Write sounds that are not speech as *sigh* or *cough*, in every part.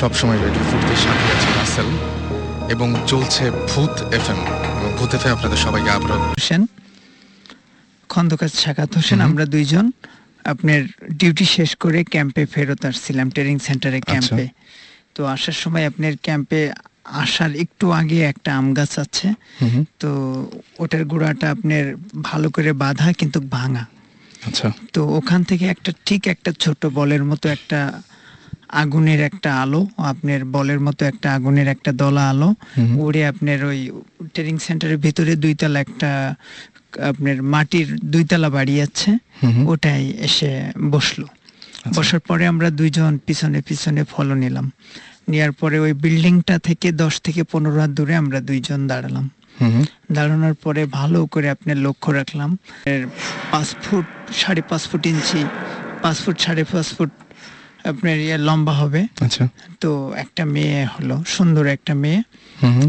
সবসময় রেডিও ফুটের সাথে আছে রাসেল এবং চলছে ভূত এফএম এবং ভূত এফএম আপনাদের সবাইকে আবারও হোসেন খন্দকার সাকাত হোসেন আমরা দুইজন। আপনার ডিউটি শেষ করে ক্যাম্পে ফেরত আসছিলাম ট্রেনিং সেন্টারে। ক্যাম্পে তো আসার সময় আপনার ক্যাম্পে আসার একটু আগে একটা আম গাছ আছে। তো ওটার গোড়াটা আপনার ভালো করে বাঁধা কিন্তু ভাঙা। আচ্ছা। তো ওখান থেকে একটা ঠিক একটা ছোট বলের মতো একটা আগুনের একটা আলো আপনার বলের মতো একটা আগুনের একটা দলা আলো। উড়ে আপনার ওই ট্রেনিং সেন্টারের ভিতরে দুইতলা একটা আপনার মাটির দুইতলা বাড়ি আছে ওটাই এসে বসল। আচ্ছা। বসার পরে আমরা দুইজন পিছনে পিছনে ফলো নিলাম। নেওয়ার পরে ওই বিল্ডিংটা থেকে দশ থেকে পনেরো হাত দূরে আমরা দুইজন দাঁড়ালাম। দাঁড়ানোর পরে ভালো করে আপনার লক্ষ্য রাখলাম। পাঁচ ফুট সাড়ে পাঁচ ফুট ইঞ্চি পাঁচ ফুট সাড়ে পাঁচ ফুট আপনার ইয়ে লম্বা হবে। আচ্ছা। তো একটা মেয়ে হলো সুন্দর একটা মেয়ে।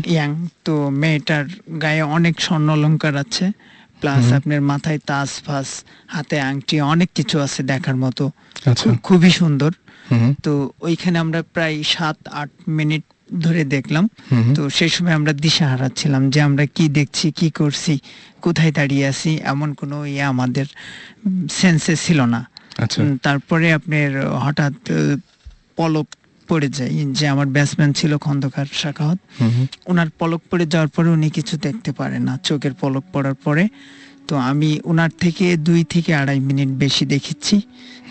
ইয়াং তো মেয়েটার গায়ে অনেক স্বর্ণ অলংকার আছে। প্লাস আপনার মাথায় তাস ফাস হাতে আংটি অনেক কিছু আছে দেখার মতো। আচ্ছা। খুবই সুন্দর। তো ওইখানে আমরা প্রায় সাত আট মিনিট ধরে দেখলাম। তো সেই সময় আমরা দিশা হারাচ্ছিলাম যে আমরা কি দেখছি কি করছি কোথায় দাঁড়িয়ে আছি এমন কোনো ইয়ে আমাদের সেন্সে ছিল না। তারপরে আপনার হঠাৎ পলক পড়ে যায়। যে আমার ব্যাটসম্যান ছিল খন্দকার শাখাহত ওনার পলক পড়ে যাওয়ার পরে উনি কিছু দেখতে পারে না। চোখের পলক পড়ার পরে। তো আমি ওনার থেকে দুই থেকে আড়াই মিনিট বেশি দেখেছি।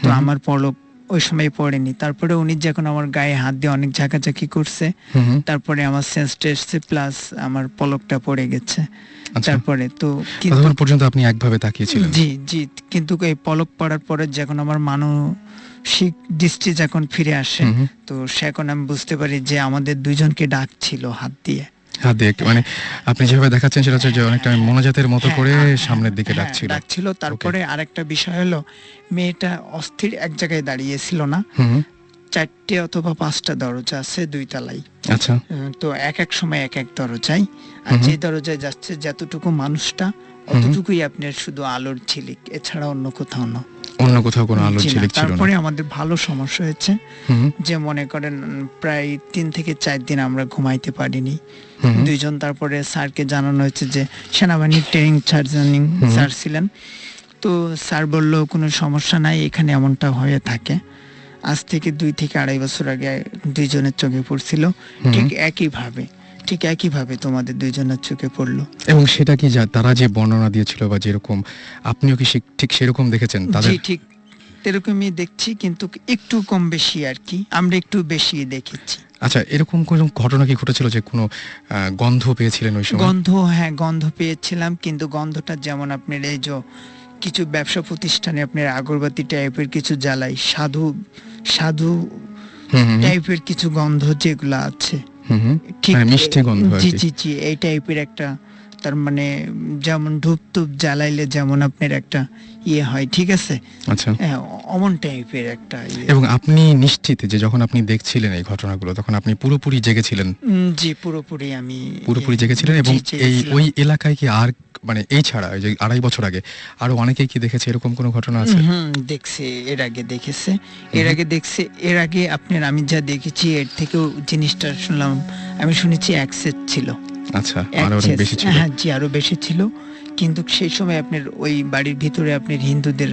তো আমার পলক ওই সময় পড়েনি। তারপরে উনি যখন আমার গায়ে হাত দিয়ে অনেক ঝাঁকাঝাঁকি করছে তারপরে আমার এসছে প্লাস আমার পলকটা পড়ে গেছে। আচ্ছা। তারপরে তো কিন্তু পর্যন্ত আপনি একভাবে তাকিয়েছিলেন? জি জি। কিন্তু এই পলক পড়ার পরে যখন আমার মানসিক দৃষ্টি যখন ফিরে আসে তো সে এখন আমি বুঝতে পারি যে আমাদের দুজনকে ডাকছিল হাত দিয়ে। হাত দিয়ে মানে আপনি যেভাবে দেখাচ্ছেন সেটা হচ্ছে যে অনেকটা মনোজাতের মতো হ্যাঁ, করে সামনের দিকে হ্যাঁ, ডাকছিল। ডাকছিল। তারপরে আরেকটা বিষয় হলো মেয়েটা অস্থির এক জায়গায় দাঁড়িয়েছিল না। হুম। হুম, চারটে অথবা পাঁচটা দরজা আছে দুই তলাই আচ্ছা। তো এক এক সময় এক এক দরজায়। আর যে দরজায় যাচ্ছে যতটুকু মানুষটা অতটুকুই আপনার শুধু আলোর ঝিলিক এছাড়া অন্য কোথাও না। অন্য কোথাও কোনো আলোর ঝিলিক ছিল না। তারপরে আমাদের ভালো সমস্যা হয়েছে যে মনে করেন প্রায় তিন থেকে চার দিন আমরা ঘুমাইতে পারিনি। দুইজন তারপরে স্যারকে জানানো হয়েছে যে সেনাবাহিনীর ট্রেনিং সার্জনিং। স্যার ছিলেন। তো স্যার বলল কোনো সমস্যা নাই এখানে এমনটা হয়ে থাকে। আজ থেকে দুই থেকে আড়াই বছর আগে দুইজনের চোখে পড়ছিল। ঠিক একইভাবে। ঠিক একইভাবে তোমাদের দুইজনের চোখে পড়ল। এবং সেটা কি যা তারা যে বর্ণনা দিয়েছিল বা যেরকম আপনিও কি সে- ঠিক সেরকম দেখেছেন? তাদের জি ঠিক এরকমই দেখছি কিন্তু একটু কম বেশি আর কি। আমরা একটু বেশি দেখেছি। আচ্ছা এরকম কোনো ঘটনা কি ঘটেছিল যে কোনো আহ, গন্ধ পেয়েছিলেন ওই সময়? গন্ধ হ্যাঁ গন্ধ পেয়েছিলাম কিন্তু গন্ধটা যেমন আপনার এই যে কিছু ব্যবসা প্রতিষ্ঠানে আপনার আগরবাতি টাইপের কিছু জ্বালাই সাধু সাধু হুম হুম, টাইপের কিছু গন্ধ যেগুলো আছে। মিষ্টি গন্ধ জি জি জি এই টাইপের একটা তার মানে যেমন ধূপ টুপ জ্বালাইলে যেমন আপনার একটা ইয়ে হয় ঠিক আছে? আচ্ছা। হ্যাঁ অমন টাইপের একটা ইয়ে। এবং আপনি নিশ্চিত যে যখন আপনি দেখছিলেন এই ঘটনাগুলো তখন আপনি পুরোপুরি জেগেছিলেন? জি পুরোপুরি আমি পুরোপুরি জেগেছিলেন এবং এই ওই এলাকায় কি আর মানে এই ছাড়া ওই যে আড়াই বছর আগে আরও অনেকেই কি দেখেছে এরকম কোনো ঘটনা আছে? হুম দেখছে এর আগে দেখেছে। এর আগে দেখছে এর আগে আপনার আমি যা দেখেছি এর থেকেও জিনিসটা শুনলাম আমি শুনেছি অ্যাক্সেস ছিল। আচ্ছা আরও অনেক বেশি ছিল। হ্যাঁ জি আরও বেশি ছিল। কিন্তু সেই সময় আপনার ওই বাড়ির ভিতরে আপনার হিন্দুদের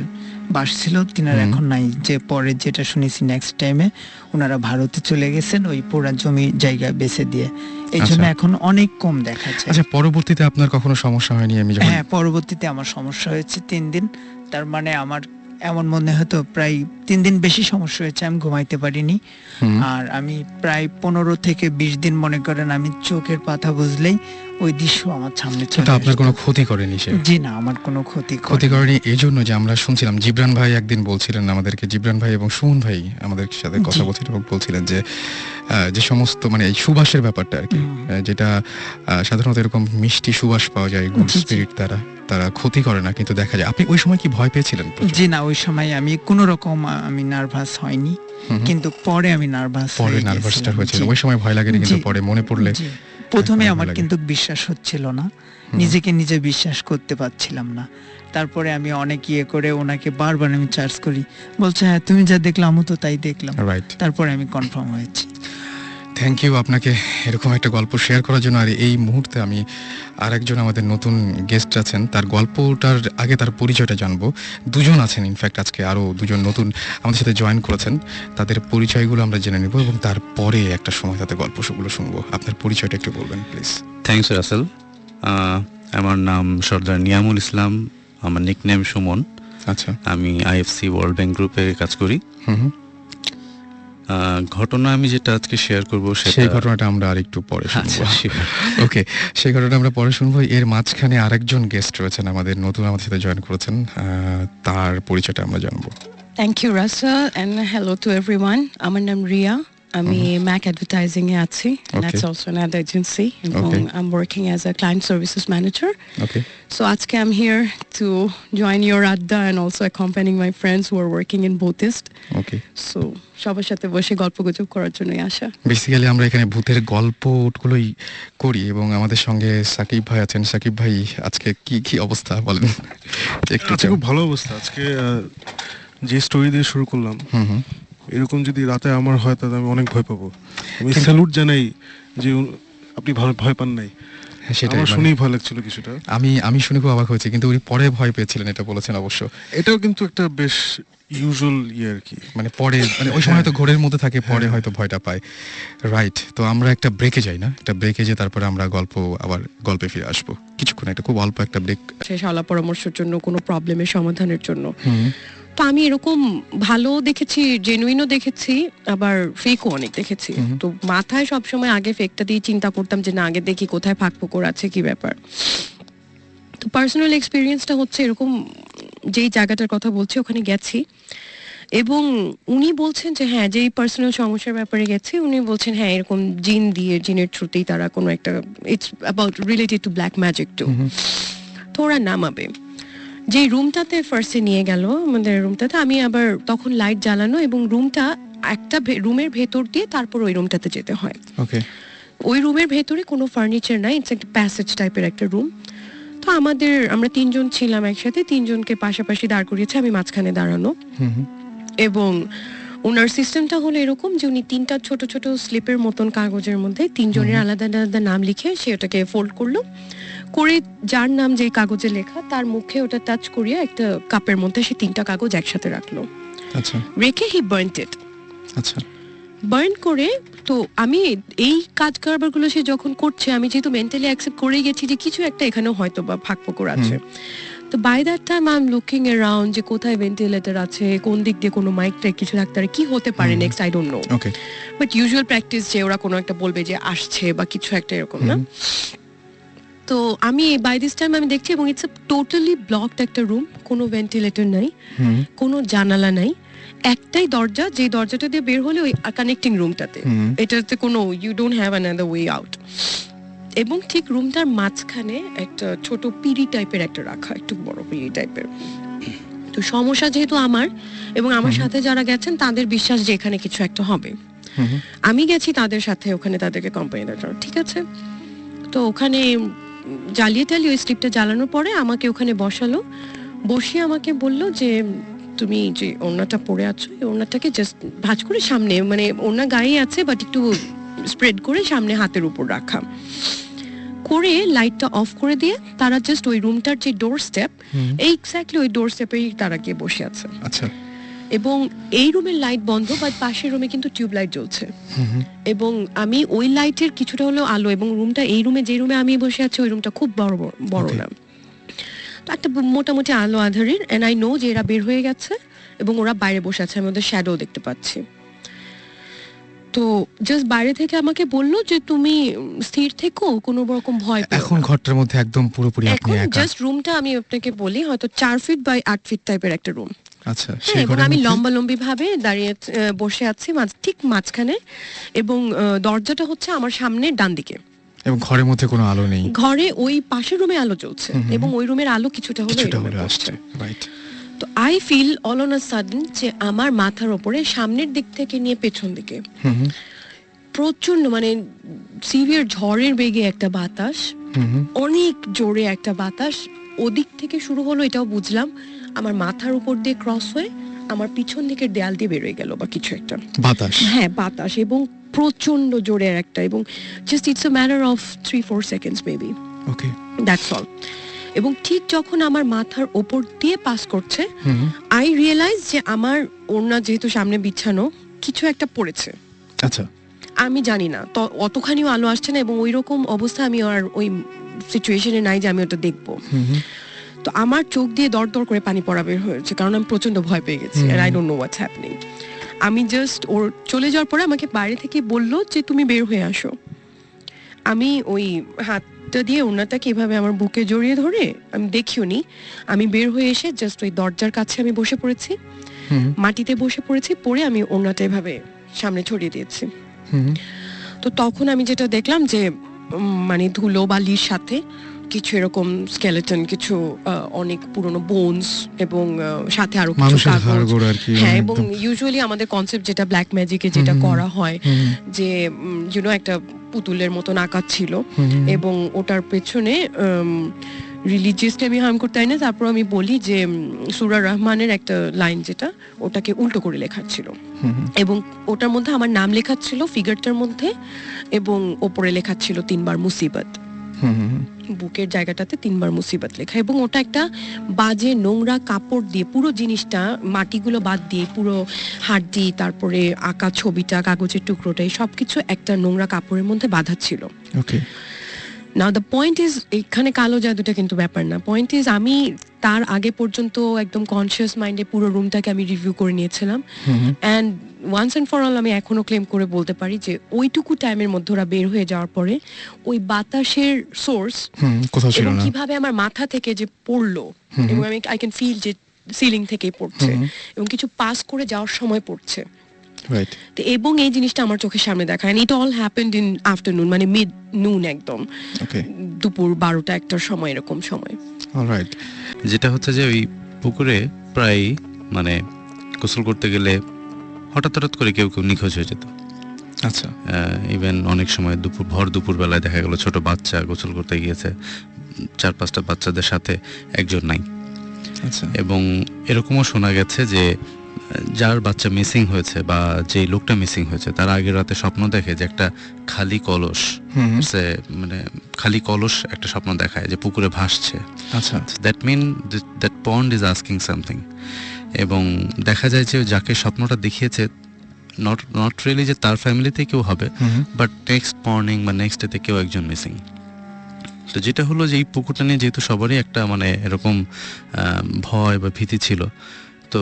বাস ছিল তিনার এখন নাই। যে পরে যেটা শুনেছি নেক্সট টাইমে ওনারা ভারতে চলে গেছেন ওই পুরা জমি জায়গা বেচে দিয়ে। এই জন্য আচ্ছা। এখন অনেক কম দেখা যায়। আচ্ছা পরবর্তীতে আপনার কখনো সমস্যা হয়নি আমি যখন হ্যাঁ পরবর্তীতে আমার সমস্যা হয়েছে তিন দিন। তার মানে আমার এমন মনে হতো প্রায় তিন দিন বেশি সমস্যা হয়েছে আমি ঘুমাইতে পারিনি। আর আমি প্রায় পনেরো থেকে বিশ দিন মনে করেন আমি চোখের পাতা বুঝলেই ওই দৃশ্য আমার সামনে চলে আপনার কোনো ক্ষতি করেনি সে? জি না আমার কোনো ক্ষতি ক্ষতি করেনি এই জন্য যে আমরা শুনছিলাম জিবরান ভাই একদিন বলছিলেন আমাদেরকে জিবরান ভাই এবং সুমন ভাই আমাদের সাথে কথা। বলছিলেন এবং বলছিলেন যে যে সমস্ত মানে এই সুবাসের ব্যাপারটা আর কি যেটা সাধারণত এরকম মিষ্টি সুবাস পাওয়া যায় গুড। স্পিরিট দ্বারা তারা ক্ষতি করে না কিন্তু দেখা যায়। আপনি ওই সময় কি ভয় পেয়েছিলেন? জি না ওই সময় আমি কোনো রকম আমি নার্ভাস হয়নি। কিন্তু পরে আমি নার্ভাস পরে নার্ভাসটা হয়েছিল। ওই সময় ভয় লাগেনি কিন্তু পরে মনে পড়লে প্রথমে আমার কিন্তু বিশ্বাস হচ্ছিল না। নিজেকে নিজে বিশ্বাস করতে পারছিলাম না। তারপরে আমি অনেক ইয়ে করে ওনাকে বারবার আমি চার্জ করি। বলছে হ্যাঁ তুমি যা দেখলাম তো তাই দেখলাম। তারপরে আমি কনফার্ম হয়েছি। থ্যাংক ইউ আপনাকে এরকম একটা গল্প শেয়ার করার জন্য আর এই মুহূর্তে আমি আরেকজন আমাদের নতুন গেস্ট আছেন। তার গল্পটার আগে তার পরিচয়টা জানব। দুজন আছেন ইনফ্যাক্ট আজকে আরও দুজন নতুন আমাদের সাথে জয়েন করেছেন। তাদের পরিচয়গুলো আমরা জেনে নেব এবং তারপরে একটা সময় তাদের গল্পগুলো শুনব। আপনার পরিচয়টা একটু বলবেন প্লিজ থ্যাংকস রাসেল আমার নাম সর্দার নিয়ামুল ইসলাম। আমার নিকনেম সুমন। আচ্ছা। আমি আইএফসি ওয়ার্ল্ড ব্যাংক গ্রুপে কাজ করি। হুম। ঘটনা আমি যেটা আজকে শেয়ার করব সেই ঘটনাটা আমরা আরেকটু পরে আচ্ছা শুনব। ওকে সেই ঘটনাটা আমরা পরে শুনব। এর মাঝখানে আরেকজন গেস্ট রয়েছেন আমাদের নতুন আমাদের সাথে জয়েন করেছেন। তার পরিচয়টা আমরা জানব। Thank you Rasel and hello to everyone আমার নাম রিয়া। আমি ম্যাক অ্যাডভার্টাইজিং এ আছি Okay. That's also ad agency এবং Okay. I'm working as a client services manager. Okay So আজকে I'm here to join your adda and also accompanying my friends who are working in Buddhist. Okay So সবার সাথে বসে গল্প গুজব করার জন্যই আসা বেসিক্যালি আমরা এখানে ভূতের গল্পগুলোই করি এবং আমাদের সঙ্গে সাকিব ভাই আছেন। সাকিব ভাই আজকে কি কি অবস্থা বলেন? একটু খুব ভালো অবস্থা। আজকে আহ, যে স্টোরি দিয়ে শুরু করলাম হুম হুম। এরকম যদি রাতে আমার হয় তাহলে আমি অনেক ভয় পাবো। আমি স্যালুট জানাই যে আপনি ভালো ভয় পান নাই। হ্যাঁ, সেটাই মানে শুনেই ভয় লাগছিল কিছুটা। আমি আমি শুনে খুব অবাক হয়েছি কিন্তু উনি পরে ভয় পেয়েছিলেন এটা বলেছেন অবশ্য। এটাও কিন্তু একটা বেশ ইউজুয়াল ইয়ে আর কি। মানে পরে মানে ওই সময় হয়তো ঘোরের মধ্যে থাকে পরে হয়তো ভয়টা পায়। রাইট তো আমরা একটা ব্রেকে যাই না? একটা ব্রেকে যে তারপরে আমরা গল্প আবার গল্পে ফিরে আসব। কিছুক্ষণ একটা খুব অল্প একটা ব্রেক শেষ আলা পরামর্শের জন্য কোনো প্রবলেমের সমাধানের জন্য। তো আমি এরকম ভালো দেখেছি জেনুইনও দেখেছি আবার ফেকও অনেক দেখেছি। তো মাথায় সবসময় আগে ফেকটা দিয়ে চিন্তা করতাম যে না আগে দেখি কোথায় ফাঁক ফোকর আছে কি ব্যাপার? তো পার্সোনাল এক্সপিরিয়েন্সটা হচ্ছে এরকম যেই জায়গাটার কথা বলছি ওখানে গেছি। এবং উনি বলছেন যে হ্যাঁ যেই পার্সোনাল সমস্যার ব্যাপারে গেছে উনি বলছেন হ্যাঁ এরকম জিন দিয়ে জিনের থ্রুতেই তারা কোনো একটা it's about related to black magic to তো ওরা নামাবে। যে রুমটাতে ফার্স্টে নিয়ে গেল আমাদের রুমটাতে আমি আবার তখন লাইট জ্বালানো এবং রুমটা একটা রুমের ভেতর দিয়ে তারপর ওই রুমটাতে যেতে হয়। ওকে ওই রুমের ভেতরে কোনো ফার্নিচার নাই ইটস একটা প্যাসেজ টাইপের একটা রুম তো আমাদের আমরা তিনজন ছিলাম একসাথে তিনজনকে পাশাপাশি দাঁড় করিয়েছে আমি মাঝখানে দাঁড়ানো। এবং ওনার সিস্টেমটা হলো এরকম যে উনি তিনটা ছোট ছোট স্লিপের মতন কাগজের মধ্যে তিনজনের আলাদা আলাদা নাম লিখে সে ওটাকে ফোল্ড করল। করে যার নাম যে কাগজে লেখা তার মুখে ওটা টাচ করিয়ে একটা কাপের মধ্যে সে তিনটা কাগজ একসাথে রাখল। আচ্ছা। রেখে হি বার্ন ইট আচ্ছা। বার্ন করে তো আমি এই কাজ কারবারগুলো সে যখন করছে আমি যেহেতু মেন্টালি অ্যাকসেপ্ট করেই গেছি যে কিছু একটা এখানেও হয়তো বা ফাঁক ফোকর আছে। তো by that time I am looking around যে কোথায় ভেন্টিলেটর আছে কোন দিক দিয়ে কোনো মাইক টাইক কিছু থাকতে পারে কি হতে পারে next I don't know but usual practice যে ওরা কোনো একটা বলবে যে আসছে বা কিছু একটা এরকম না? তো আমি বাই দিস টাইম আমি দেখছি এবং ইটস টোটালি ব্লকড একটা রুম কোনো ভেন্টিলেটর নাই কোনো জানালা নাই। একটাই দরজা যে দরজাটা দিয়ে বের হলে ওই কানেক্টিং রুমটাতে এটাতে কোনো you don't have another way out এবং ঠিক রুমটার মাঝখানে একটা ছোট পিড়ি টাইপের একটা রাখা একটু বড় পিড়ি টাইপের তো সমস্যা যেহেতু আমার এবং আমার সাথে যারা গেছেন তাদের বিশ্বাস যে এখানে কিছু একটা হবে। আমি গেছি তাদের সাথে ওখানে তাদেরকে কোম্পানি ঠিক আছে? তো ওখানে জ্বালিয়ে টালিয়ে ওই স্লিপটা জ্বালানোর পরে আমাকে ওখানে বসালো। বসিয়ে আমাকে বলল যে তুমি যে ওড়নাটা পরে আছো এই ওড়নাটাকে জাস্ট ভাঁজ করে সামনে মানে ওড়না গায়ে আছে বাট একটু স্প্রেড করে সামনে হাতের উপর রাখা। করে লাইটটা অফ করে দিয়ে তারা জাস্ট ওই রুমটার যে ডোর স্টেপ এই এক্স্যাক্টলি ওই ডোর স্টেপেই তারা গিয়ে বসে আছে। আচ্ছা। এবং এই রুমের লাইট বন্ধ বাট পাশের রুমে কিন্তু টিউব লাইট জ্বলছে। এবং আমি ওই লাইটের কিছুটা হলেও আলো এবং রুমটা এই রুমে যে রুমে আমি বসে আছি ওই রুমটা খুব বড় বড়- না। তো একটা মোটামুটি আলো আধারের অ্যান্ড আই নো যে এরা বের হয়ে গেছে এবং ওরা বাইরে বসে আছে আমি ওদের শ্যাডো দেখতে পাচ্ছি। তো জাস্ট বাইরে থেকে আমাকে বলল যে তুমি স্থির থেকো কোনো রকম ভয় এখন ঘরটার মধ্যে একদম পুরোপুরি আপনি একা। জাস্ট রুমটা আমি আপনাকে বলি হয়তো চার ফিট বাই আট ফিট টাইপের একটা রুম আচ্ছা হ্যাঁ এবং আমি লম্বা লম্বি ভাবে দাঁড়িয়ে বসে আছি ঠিক মাঝখানে। এবং দরজাটা হচ্ছে আমার সামনে ডান দিকে। এবং ঘরের মধ্যে কোনো আলো নেই? ঘরে ওই পাশের রুমে আলো জ্বলছে। হুম। এবং ওই রুমের আলো কিছুটা হলো। আসছে রাইট তো I feel all on a sudden যে আমার মাথার ওপরে সামনের দিক থেকে নিয়ে পেছন দিকে। প্রচণ্ড মানে সিভিয়ার ঝড়ের বেগে একটা বাতাস অনেক জোরে একটা বাতাস। ওদিক থেকে শুরু হলো এটাও বুঝলাম। আমার মাথার উপর দিয়ে ক্রস হয়ে আমার পিছন দিকের দেয়াল দিয়ে বেরোয় গেল বা কিছু একটা। বাতাস। হ্যাঁ বাতাস এবং প্রচণ্ড জোরে একটা এবং just it's a matter of three four seconds maybe okay that's all এবং ঠিক যখন আমার মাথার ওপর দিয়ে পাস করছে আই রিয়েলাইজ যে আমার ওড়না যেহেতু সামনে বিছানো কিছু একটা পড়েছে। আচ্ছা। আমি জানি না। তো অতখানিও আলো আসছে না এবং ওই রকম অবস্থা আমি আর ওই সিচুয়েশনে নাই যে আমি ওটা দেখব। তো আমার চোখ দিয়ে দর দর করে পানি পড়া বের হয়েছে কারণ আমি প্রচণ্ড ভয় পেয়ে গেছি। আর I don't know what's happening আমি জাস্ট ওর চলে যাওয়ার পরে আমাকে বাইরে থেকে বলল যে তুমি বের হয়ে আসো। আমি ওই হাতটা দিয়ে ওনাটাকে এভাবে আমার বুকে জড়িয়ে ধরে আমি দেখিও নি আমি বের হয়ে এসে জাস্ট ওই দরজার কাছে আমি বসে পড়েছি। মাটিতে বসে পড়েছি পরে আমি ওনাটা এভাবে সামনে ছড়িয়ে দিয়েছি। তো তখন আমি যেটা দেখলাম যে মানে ধুলো বালির সাথে কিছু এরকম স্কেলেটন কিছু অনেক পুরনো বোনস এবং সাথে আরও কিছু কাগজ। হ্যাঁ এবং ইউজুয়ালি আমাদের কনসেপ্ট যেটা ব্ল্যাক ম্যাজিকে যেটা। করা হয় যে ইউনো একটা পুতুলের মতন আকার ছিল। এবং ওটার পেছনে রিলিজিয়াসলি আমি হার্ম করতে না তারপর আমি বলি যে সুরা রহমানের একটা লাইন যেটা ওটাকে উল্টো করে লেখা ছিল। এবং ওটার মধ্যে আমার নাম লেখা ছিল ফিগারটার মধ্যে এবং ওপরে লেখা ছিল তিনবার মুসিবত। বুকের জায়গাটাতে তিনবার মুসিবত লেখা। এবং ওটা একটা বাজে নোংরা কাপড় দিয়ে, পুরো জিনিসটা, মাটিগুলো বাদ দিয়ে, পুরো হাড্ডি, তারপরে আঁকা ছবিটা, কাগজের টুকরোটা, এই সবকিছু একটা নোংরা কাপড়ের মধ্যে বাঁধা ছিল। Okay now the point is এখানে কালো জাদুটা কিন্তু ব্যাপার না। পয়েন্ট ইজ আমি তার আগে পর্যন্ত একদম কনসিয়াস মাইন্ডে পুরো রুমটাকে আমি রিভিউ করে নিয়েছিলাম। And once and for all আমি এখনও ক্লেম করে বলতে পারি যে ওইটুকু টাইমের মধ্যে ওরা বের হয়ে যাওয়ার পরে ওই বাতাসের সোর্স এবং কীভাবে আমার মাথা থেকে যে পড়ল এবং আমি আই ক্যান ফিল যে সিলিং থেকেই পড়ছে এবং কিছু পাস করে যাওয়ার সময় পড়ছে। তো এবং এই জিনিসটা আমার চোখের সামনে দেখা it all happened in afternoon মানে মিড নুন একদম। ওকে দুপুর বারোটা একটার সময় এরকম সময়। অলরাইট যেটা হচ্ছে যে ওই পুকুরে প্রায় মানে গোসল করতে গেলে হঠাৎ হঠাৎ করে কেউ কেউ নিখোঁজ হয়ে যেত। আচ্ছা। ইভেন অনেক সময় দুপুর ভর দুপুর বেলায় দেখা গেল ছোট বাচ্চা গোসল করতে গিয়েছে চার পাঁচটা বাচ্চাদের সাথে একজন নাই। আচ্ছা। এবং এরকমও শোনা গেছে যে যার বাচ্চা মিসিং হয়েছে বা যে লোকটা মিসিং হয়েছে তার আগের রাতে স্বপ্ন দেখে যে একটা খালি কলস সে মানে খালি কলস একটা স্বপ্ন দেখায় যে পুকুরে ভাসছে। আচ্ছা। That mean that pond is asking something এবং দেখা যায় যে যাকে স্বপ্নটা দেখিয়েছে নট নট রিয়েলি যে তার ফ্যামিলিতে কেউ হবে বাট নেক্সট মর্নিং বা নেক্সট ডেতে কেউ একজন মিসিং তো যেটা হলো যে এই পুকুরটা নিয়ে যেহেতু সবারই একটা মানে এরকম ভয় বা ভীতি ছিল তো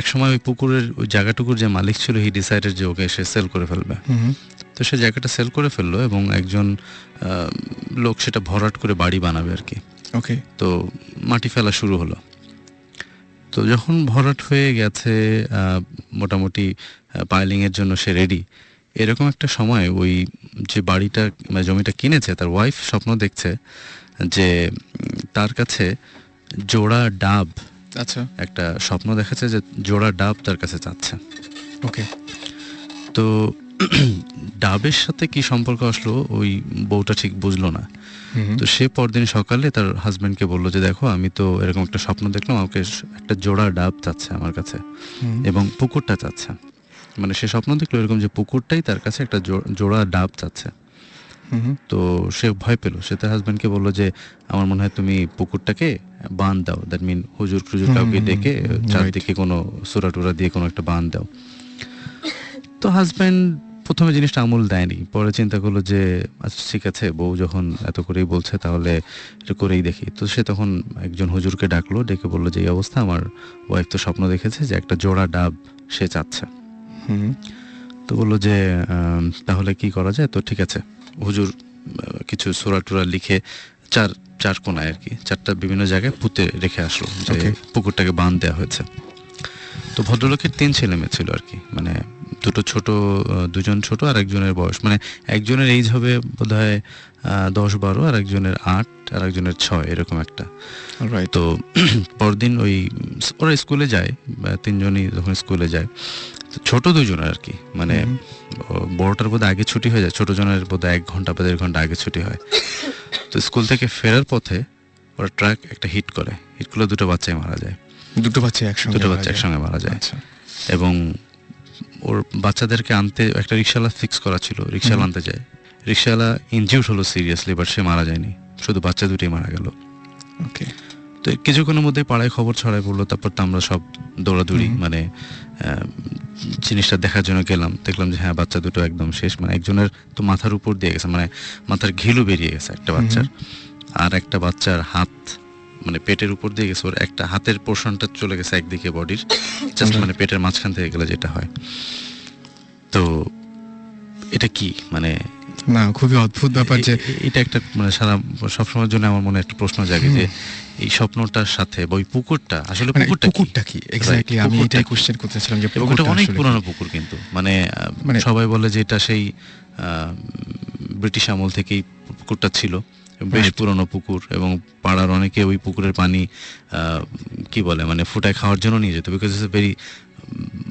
এক সময় ওই পুকুরের ওই জায়গাটুকুর যে মালিক ছিল হি ডিসাইডেড যে ওকে সে সেল করে ফেলবে। তো সে জায়গাটা সেল করে ফেলল এবং একজন লোক সেটা ভরাট করে বাড়ি বানাবে আর কি ওকে। তো মাটি ফেলা শুরু হলো। তো যখন ভরাট হয়ে গেছে মোটামুটি পাইলিংয়ের জন্য সে রেডি এরকম একটা সময় ওই যে বাড়িটা মানে জমিটা কিনেছে তার ওয়াইফ স্বপ্ন দেখছে যে তার কাছে জোড়া ডাব আচ্ছা। একটা স্বপ্ন দেখাচ্ছে যে জোড়া ডাব তার কাছে চাচ্ছে। ওকে। তো *clears throat* ডাবের সাথে কি সম্পর্ক আসলো ওই বউটা ঠিক বুঝলো না। তো সে পরদিন সকালে তার হাজবেন্ডকে বলল যে দেখো আমি তো এরকম একটা স্বপ্ন দেখলাম আমাকে একটা জোড়া ডাব চাচ্ছে আমার কাছে এবং পুকুরটা চাচ্ছে। মানে সে স্বপ্ন দেখল এরকম যে পুকুরটাই তার কাছে একটা জোড়া ডাব চাচ্ছে। তো সে ভয় পেল। সে তার হাজবেন্ডকে বলল যে আমার মনে হয় তুমি পুকুরটাকে বান দাও। দ্যাট মিন হুজুর খুজুর কাউকে ডেকে. চারদিকে কোনো সুরা টুরা দিয়ে কোনো একটা বান দাও। তো হাজবেন্ড প্রথমে জিনিসটা আমল দেয়নি। পরে চিন্তা করল যে আচ্ছা ঠিক আছে বউ যখন এত করেই বলছে তাহলে এটা করেই দেখি। তো সে তখন একজন হুজুরকে ডাকলো ডেকে বলল যে এই অবস্থা আমার ওয়াইফ তো স্বপ্ন দেখেছে যে একটা জোড়া ডাব সে চাচ্ছে। তো বলল যে তাহলে কি করা যায়? তো ঠিক আছে। হুজুর কিছু সোরা টোরা লিখে চার চার কোনায় আর কি চারটা বিভিন্ন জায়গায় পুঁতে রেখে আসলো যে পুকুরটাকে বাঁধ দেওয়া হয়েছে। তো ভদ্রলোকের তিন ছেলে মেয়ে ছিল আর কি মানে দুটো ছোট দুজন ছোট আর একজনের বয়স। মানে একজনের এইজ হবে বোধ হয় দশ বারো আর একজনের আট আর একজনের ছয় এরকম একটা। তো *clears throat* পরদিন ওই ওরা স্কুলে যায় তিনজনই যখন স্কুলে যায় ছোট দুজনের আর কি। মানে বড়টার বোধ আগে ছুটি হয়ে যায় ছোট জনের বোধ এক ঘণ্টা বা দেড় ঘণ্টা আগে ছুটি হয়। তো স্কুল থেকে ফেরার পথে ওরা ট্রাক একটা হিট করে হিট করলে দুটো বাচ্চাই মারা যায়। দুটো বাচ্চা একসঙ্গে দুটো বাচ্চা একসঙ্গে মারা যায়। আচ্ছা। এবং ওর বাচ্চাদেরকে আনতে একটা রিক্সাওয়ালা ফিক্স করা ছিল রিক্সাওয়ালা আনতে যায়। রিক্সাওয়ালা ইনজিউড হলো সিরিয়াসলি বাট সে মারা যায়নি। শুধু বাচ্চা দুটোই মারা গেল। ওকে তো কিছুক্ষণের মধ্যে পাড়ায় খবর ছড়ায় পড়ল তারপর তো আমরা সব দৌড়াদৌড়ি মানে জিনিসটা দেখার জন্য গেলাম দেখলাম যে হ্যাঁ বাচ্চা দুটো একদম শেষ। মানে একজনের তো মাথার উপর দিয়ে গেছে মানে মাথার ঘিলু বেরিয়ে গেছে একটা বাচ্চার। আর একটা বাচ্চার হাত মানে পেটের উপর দিয়ে গেছে ওর একটা হাতের পোর্শনটা চলে গেছে একদিকে বডির। জাস্ট মানে পেটের মাঝখান থেকে গেলে যেটা হয়। তো এটা কি? মানে না খুবই অদ্ভুত ব্যাপার যে এটা একটা মানে সারা সবসময়ের জন্য আমার মনে একটা প্রশ্ন জাগে যে এই স্বপ্নটার সাথে ওই পুকুরটা আসলে মানে পুকুরটা কি? পুকুরটা কি এক্স্যাক্টলি আমি এটাই কোশ্চেন করতেছিলাম যে পুকুরটা অনেক পুরনো পুকুর কিন্তু মানে মানে- সবাই বলে যে এটা সেই আহ, ব্রিটিশ আমল থেকেই পুকুরটা ছিল বেশ. পুরনো পুকুর এবং পাড়ার অনেকে ওই পুকুরের পানি আহ, কি বলে মানে ফুটায় খাওয়ার জন্য নিয়ে যেত বিকজ ইটস ভেরি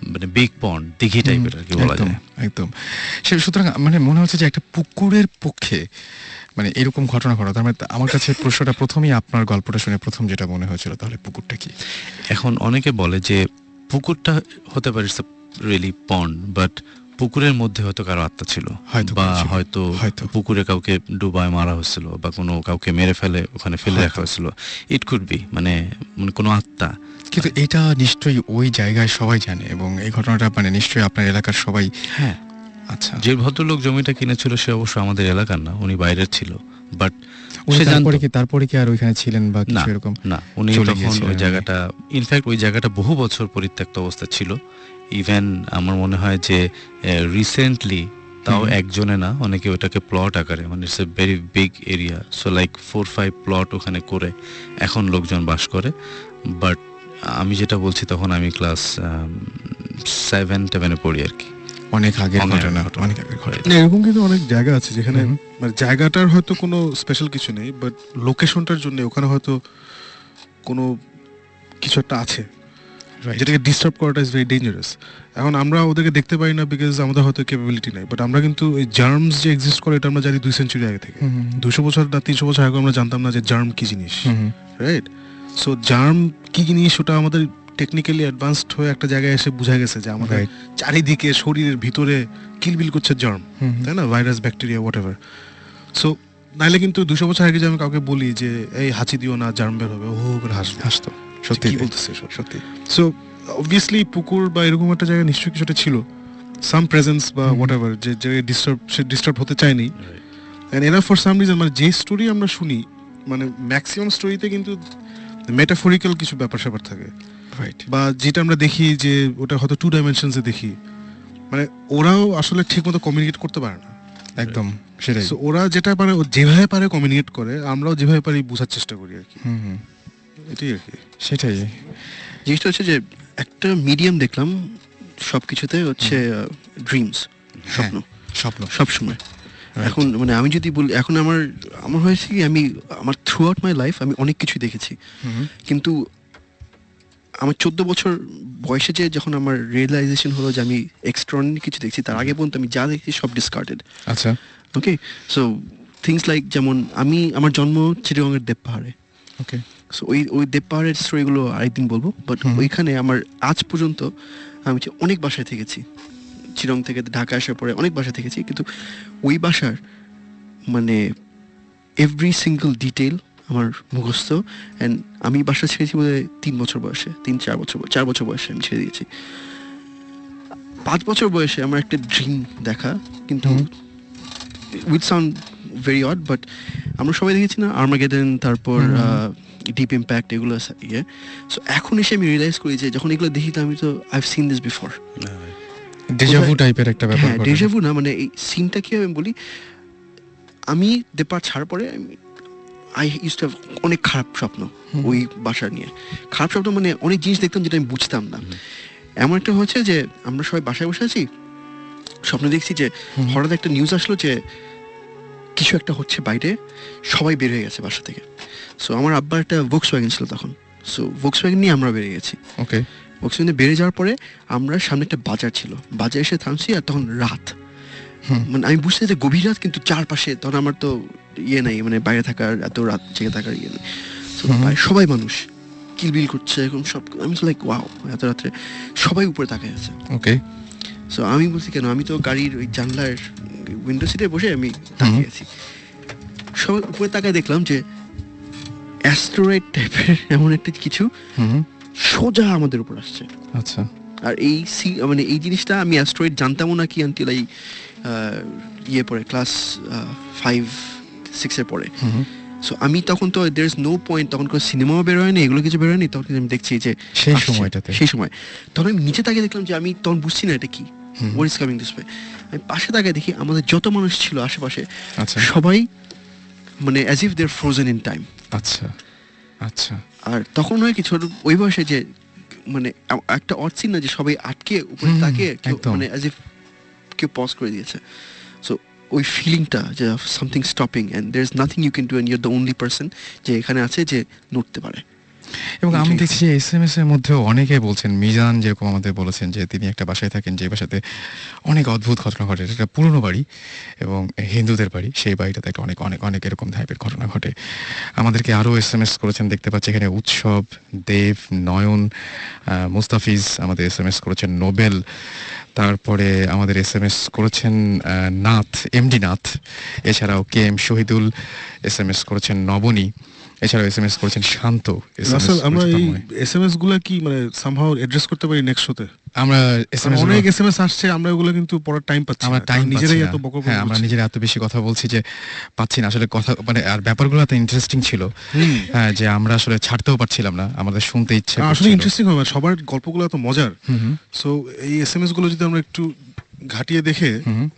মানে বিগ পন্ড দিঘি টাইপের আর কি বলা যায়। একদম। সে সুতরাং মানে মনে হচ্ছে যে একটা পুকুরের পক্ষে মানে এরকম ঘটনা ঘটা তার মানে আমার কাছে প্রশ্নটা প্রথমেই আপনার গল্পটা শুনে প্রথম যেটা মনে হয়েছিল তাহলে পুকুরটা কি? এখন অনেকে বলে যে পুকুরটা হতে পারে রিয়েলি পন্ড বাট পুকুরের মধ্যে হয়তো কারও আত্মা ছিল হয়তো বা হয়তো। পুকুরে কাউকে ডুবায় মারা হয়েছিল বা কোনো কাউকে মেরে ফেলে ওখানে ফেলে রাখা হয়েছিল। ইট কুড বি মানে কোনো আত্মা। কিন্তু এটা নিশ্চয়ই ওই জায়গায় সবাই জানে এবং এই ঘটনাটা মানে নিশ্চয়ই আপনার এলাকার সবাই হ্যাঁ। আচ্ছা। যে ভদ্রলোক জমিটা কিনেছিল সে অবশ্য আমাদের এলাকার না উনি বাইরের ছিল। বাট সে তারপরে কি তারপরে কি আর ওইখানে ছিলেন বা কিছু এরকম না উনি তখন ওই জায়গাটা ইনফ্যাক্ট ওই জায়গাটা বহু বছর পরিত্যক্ত অবস্থা ছিল। ইভেন আমার মনে হয় যে রিসেন্টলি তাও একজনে না অনেকে ওটাকে প্লট আকারে মানে it's a very big area so like four five plot ওখানে করে এখন লোকজন বাস করে। বাট আমি যেটা বলছি তখন আমি ক্লাস সেভেন টেভেনে পড়ি আর কি। অনেক আগের অনেক ঘটনা। অনেক আগের ঘটনা। এরকম কিন্তু অনেক জায়গা আছে যেখানে মানে জায়গাটার হয়তো কোনো স্পেশাল কিছু নেই বাট লোকেশনটার জন্য ওখানে হয়তো কোনো কিছু একটা আছে. যেটাকে ডিস্টার্ব করাটা ইজ ভেরি ডেঞ্জারাস এখন আমরা ওদেরকে দেখতে পাই না বিকজ আমাদের হয়তো ক্যাপাবিলিটি নাই। বাট আমরা কিন্তু এই জার্মস যে এক্সিস্ট করে এটা আমরা জানি দুই সেঞ্চুরি আগে থেকে। দুশো বছর না তিনশো বছর আগে আমরা জানতাম না যে জার্ম কি জিনিস। রাইট সো জার্ম কি জিনিস ওটা আমাদের টেকনিক্যালি অ্যাডভান্সড হয়ে একটা জায়গায় এসে বোঝা গেছে যে আমাদের চারিদিকে শরীরের ভিতরে কিলবিল করছে জার্ম। তাই না? Virus bacteria whatever so নাইলে কিন্তু দুশো বছর আগে যে আমি কাউকে বলি যে এই হাঁচি দিও না জার্ম বের হবে। ও করে হাসবে হাসতো। সত্যি। কি বলতেছে সত্যি। সো অবভিয়াসলি পুকুর বা এরকম একটা জায়গায় নিশ্চয়ই কিছু একটা ছিল। সাম প্রেজেন্স বা হোয়াট এভার যে যে ডিস্টার্ব সে ডিস্টার্ব হতে চায়নি। অ্যান্ড এরা ফর সাম রিজন মানে যে স্টোরি আমরা শুনি মানে ম্যাক্সিমাম স্টোরিতে কিন্তু মেটাফরিক্যাল কিছু ব্যাপার স্যাপার থাকে। রাইট বা যেটা আমরা দেখি যে ওটা হয়তো টু ডাইমেনশনসে দেখি। মানে ওরাও আসলে ঠিকমতো কমিউনিকেট করতে পারে না। একদম। সেটাই। ওরা যেটা পারে যেভাবে পারে কমিউনিকেট করে আমরাও যেভাবে পারি বোঝার চেষ্টা করি আর কি। হুম। এটাই আর কি। সেটাই। জিনিসটা হচ্ছে যে একটা মিডিয়াম দেখলাম সব কিছুতে হচ্ছে ড্রিমস স্বপ্ন। স্বপ্ন। সব সময় এখন মানে আমি যদি বলি এখন আমার আমার হয়েছে কি আমি আমার থ্রু আউট মাই লাইফ আমি অনেক কিছু দেখেছি। কিন্তু আমার চোদ্দ বছর বয়সে যে যখন আমার রিয়েলাইজেশন হলো যে আমি এক্সট্রনি কিছু দেখছি তার আগে পর্যন্ত আমি যা দেখছি সব ডিসকার্টেড আচ্ছা। ওকে সো থিংস লাইক যেমন আমি আমার জন্ম চিটিগঙ্গের দেব পাহাড়ে। ওকে সো ওই ওই দেব পাহাড়ের স্টোরিগুলো আরেকদিন বলব বাট ওইখানে আমার আজ পর্যন্ত আমি অনেক বাসায় থেকেছি। চিরং থেকে ঢাকা আসার পরে অনেক বাসায় থেকেছি কিন্তু ওই বাসার মানে এভরি সিঙ্গল ডিটেল আমার মুখস্থ অ্যান্ড আমি বাসা ছেড়েছি বোধ তিন বছর বয়সে তিন চার বছর চার বছর বয়সে আমি ছেড়ে দিয়েছি। পাঁচ বছর বয়সে আমার একটা ড্রিম দেখা কিন্তু with sound very odd but আমরা সবাই দেখেছি না আর্মাগেদেন তারপর। ডিপ ইম্প্যাক্ট এগুলো ইয়ে। সো এখন এসে আমি রিয়েলাইজ করি যে যখন এগুলো দেখি তো আমি তো I've seen this before deja vu টাইপের একটা ব্যাপার হ্যাঁ ডেজাভু না মানে এই সিনটা কি আমি বলি আমি দেপার পরে আই ইউজ টু অনেক খারাপ স্বপ্ন ওই বাসা নিয়ে। খারাপ স্বপ্ন মানে অনেক জিনিস দেখতাম যেটা আমি বুঝতাম না। এমন একটা হয়েছে যে আমরা সবাই বাসায় বসে আছি স্বপ্ন দেখছি যে হঠাৎ একটা নিউজ আসলো যে কিছু একটা হচ্ছে বাইরে সবাই বের হয়ে গেছে বাসা থেকে। সো আমার আব্বার একটা ভোক্স ওয়াগন ছিল তখন। সো ভোক্স ওয়াগন নিয়ে আমরা বেরিয়ে গেছি। ওকে ভোক্স ওয়াগনে বেড়ে যাওয়ার পরে আমরা সামনে একটা বাজার ছিল। বাজারে এসে থামছি আর তখন রাত। মানে আমি বুঝতে যে গভীর রাত কিন্তু চারপাশে তখন আমার তো ইয়ে নাই মানে বাইরে থাকার এত রাত জেগে থাকার ইয়ে নেই। সবাই মানুষ। কিলবিল করছে এরকম সব। আমি লাইক ওয়াও এত রাত্রে সবাই উপরে তাকায় আছে। ওকে সো আমি বলছি কেন? আমি তো গাড়ির ওই জানলার উইন্ডো সিটে বসে আমি তাকিয়ে আছি। সবাই উপরে তাকায় দেখলাম যে অ্যাস্ট্রয়েড টাইপের এমন একটা কিছু হুম। সোজা আমাদের উপর আসছে। আচ্ছা। আর এই সি মানে এই জিনিসটা আমি অ্যাস্ট্রয়েড জানতামও না কি আনটিল এই ইয়ে পড়ে ক্লাস ফাইভ সিক্সের পরে। সো আমি তখন তো দের ইজ নো পয়েন্ট তখন কোনো সিনেমাও বের হয়নি এগুলো কিছু বের হয়নি তখন আমি দেখছি যে সেই সময়টাতে। সেই সময়। তখন আমি নিচে তাকিয়ে দেখলাম যে আমি তখন বুঝছি না এটা কি। What is coming this way আমি পাশে তাকিয়ে দেখি আমাদের যত মানুষ ছিল আশেপাশে আচ্ছা। সবাই মানে as if there frozen in time আচ্ছা আচ্ছা। আর তখন হয় কি ছোট ওই বয়সে যে মানে একটা অর্চিন না যে সবাই আটকে উপরে তাকিয়ে মানে অ্যাজ ইফ কেউ পজ করে দিয়েছে। সো ওই ফিলিংটা যে something stopping and there is nothing you can do and you're the only person যে এখানে আছে যে নড়তে পারে। এবং আমি দেখছি এস এম এস এর মধ্যেও অনেকে বলছেন মিজান যেরকম আমাদের বলেছেন যে তিনি একটা বাসায় থাকেন যে বাসাতে অনেক অদ্ভুত ঘটনা ঘটে। এটা একটা পুরনো বাড়ি এবং হিন্দুদের বাড়ি সেই বাড়িটাতে একটা অনেক অনেক অনেক এরকম টাইপের ঘটনা ঘটে। আমাদেরকে আরও এস এম এস করেছেন দেখতে পাচ্ছি এখানে উৎসব দেব নয়ন মুস্তাফিজ আমাদের এস এম এস করেছেন নোবেল। তারপরে আমাদের এস এম এস করেছেন নাথ এমডি নাথ। এছাড়াও K M Shahidul S M S করেছেন নবনী। এছাড়াও এস এম এস করেছেন শান্ত আমরা এই তন্ময়। এসএমএসগুলা কি মানে সামহাও অ্যাড্রেস করতে পারি নেক্সট শোতে আমরা এসএমএস অনেক এসএমএস আসছে আমরা ওগুলো কিন্তু পড়ার টাইম পাচ্ছি আমরা টাইম নিজেরাই এত বকর হ্যাঁ আমরা নিজেরা এত বেশি কথা বলছি যে পাচ্ছি না। আসলে কথা মানে আর ব্যাপারগুলো এত ইন্টারেস্টিং ছিল হ্যাঁ যে আমরা আসলে ছাড়তেও পারছিলাম না আমাদের শুনতে ইচ্ছে আসলে ইন্টারেস্টিং হবে সবার গল্পগুলো এত মজার। সো এই এসএমএসগুলো যদি আমরা একটু ঘাটিয়ে দেখে।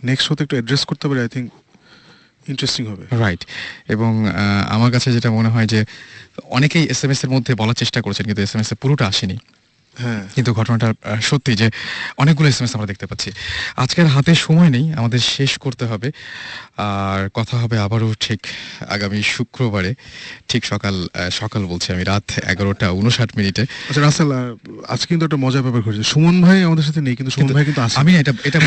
নেক্সট শোতে একটু অ্যাড্রেস করতে পারি আই থিঙ্ক ইন্টারেস্টিং হবে। রাইট এবং আমার কাছে যেটা মনে হয় যে, অনেকেই এস এর মধ্যে বলার চেষ্টা করেছেন, কিন্তু এস এস এর পুরোটা আসেনি। কিন্তু ঘটনাটা সত্যি যে অনেকগুলো এস এম এস আমরা দেখতে পাচ্ছি। আজকের হাতে সময় নেই আমাদের শেষ করতে হবে। আর কথা হবে আবারও ঠিক আগামী শুক্রবারে। ঠিক সকাল সকাল বলছি আমি রাত এগারোটা উনষাট মিনিটে। আচ্ছা রাসেল আজকে কিন্তু একটা মজার ব্যাপার ঘটেছে। সুমন ভাই আমাদের সাথে নেই কিন্তু সুমন ভাই কিন্তু আমি এটা এটা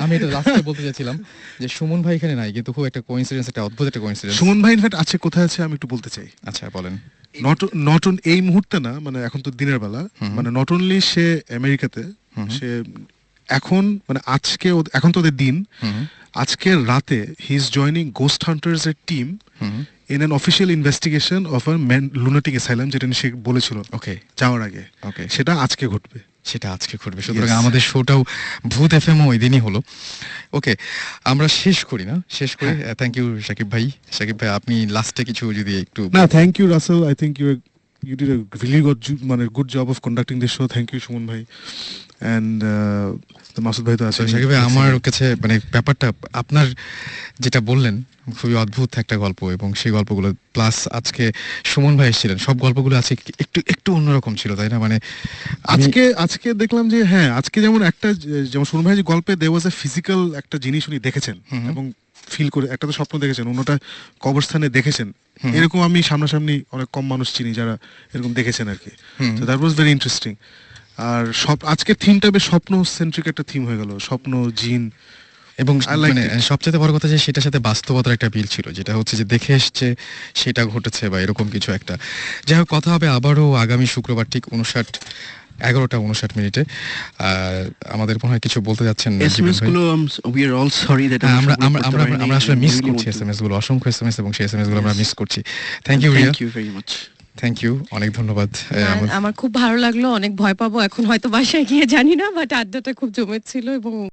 আমি- এটা লাস্টে বলতে চাইছিলাম যে সুমন ভাই এখানে নাই কিন্তু খুব একটা কোইন্সিডেন্স একটা অদ্ভুত একটা কোইন্সিডেন্স সুমন ভাই ইনফ্যাক্ট আছে কোথায় আছে আমি একটু বলতে চাই। আচ্ছা বলেন। নট নট এই মুহূর্তে না মানে এখন তো দিনের বেলা মানে নট অনলি সে আমেরিকাতে। সে এখন মানে আজকে এখন তো ওদের দিন। হুম। আজকের রাতে he is joining ghost hunters এর team in an official investigation of a man lunatic asylum যেটা সে বলেছিল। ওকে যাওয়ার আগে। ওকে সেটা আজকে ঘটবে। সেটা আজকে ঘটবে। সুতরাং আমাদের শোটাও ভূত এফ এম ওই দিনই হলো। ওকে আমরা শেষ করি না? শেষ করি। থ্যাংক ইউ সাকিব ভাই। সাকিব ভাই আপনি লাস্টে কিছু যদি একটু না thank you Russell I think you you did a really good মানে good job of conducting this show thank you Sumon ভাই অ্যান্ড মাসুদ ভাই তো আছে। তো সাকিব ভাই আমার কাছে মানে ব্যাপারটা আপনার যেটা বললেন খুবই অদ্ভুত একটা গল্প এবং সেই গল্পগুলো প্লাস আজকে সুমন ভাই এসেছিলেন সব গল্পগুলো আছে একটু একটু অন্যরকম ছিল তাই না? মানে আজকে আজকে দেখলাম যে হ্যাঁ আজকে যেমন একটা যেমন সুমন ভাই যে গল্পে দে ওয়াজ এ ফিজিক্যাল একটা জিনিস উনি দেখেছেন। এবং ফিল করে একটা তো স্বপ্ন দেখেছেন অন্যটা কবরস্থানে দেখেছেন। এরকম আমি সামনাসামনি অনেক কম মানুষ চিনি যারা এরকম দেখেছেন আর কি তো দ্যাট ওয়াজ ভেরি ইন্টারেস্টিং আর সব আজকের থিমটা বেশ স্বপ্ন সেন্ট্রিক একটা থিম হয়ে গেল স্বপ্ন জিন। এবং মানে সবচেয়ে বড় কথা যে সেটার সাথে বাস্তবতার একটা বিল ছিল যেটা হচ্ছে যে দেখে এসছে সেটা ঘটেছে বা এরকম কিছু একটা। যাই হোক কথা হবে আবারও আগামী শুক্রবার ঠিক উনষাট এগারোটা উনষাট মিনিটে। আমাদের মনে হয় কিছু বলতে যাচ্ছেন দ্যাট হ্যাঁ, আমরা আমরা আমরা আমরা আসলে মিস করছি এস এম এসগুলো অসংখ্য এসএমএস এবং সেই এসএমএসগুলো আমরা মিস করছি। Thank you thank you very much thank you অনেক ধন্যবাদ আমার- আমার খুব ভালো লাগল অনেক ভয় পাবো এখন হয়তো বাসায় গিয়ে জানি না বাট আড্ডাটা খুব জমেছিল এবং